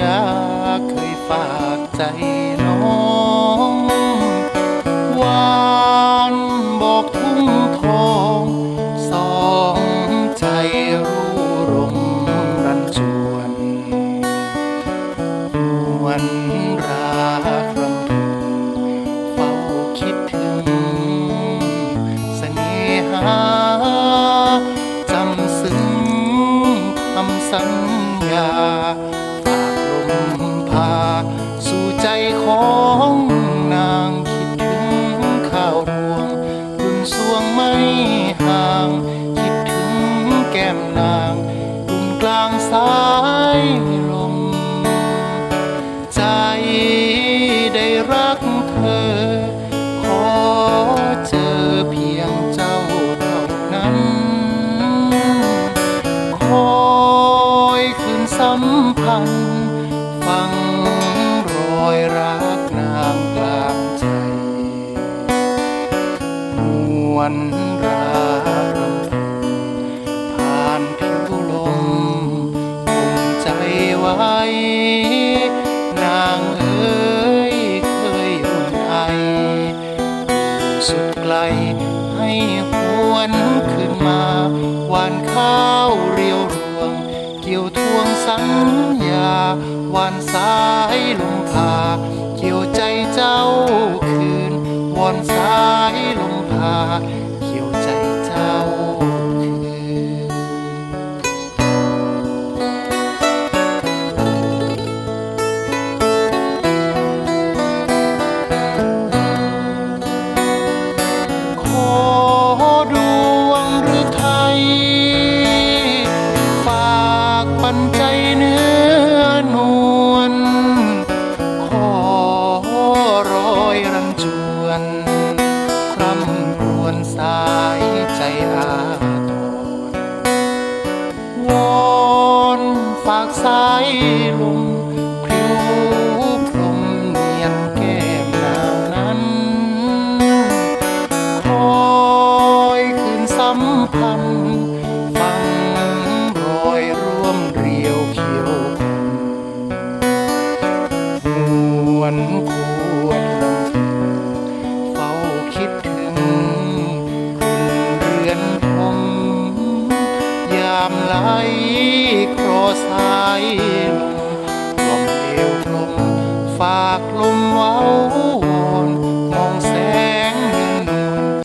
ญาเคยฝากใจน้องวานบอกทุ่งทองสองใจรู้รมรันชวนวันราครำพึงเฝ้าคิดถึงเสน่หา ฝากลมพา สู่ใจของ สัมพันธ์ฟังรอยรักนางกลางใจมวนรักรำพึงผ่านผิวลมคงใจไว้ นางเอ๋ยเคยอุ่นไอสุดไกลให้หวนขึ้นมาหวานข้าวเรียว ญญาวันสายลมพา ตอนวอนฝากสายลุงำไหลครอสายลมล่อมเอวลมฝากลม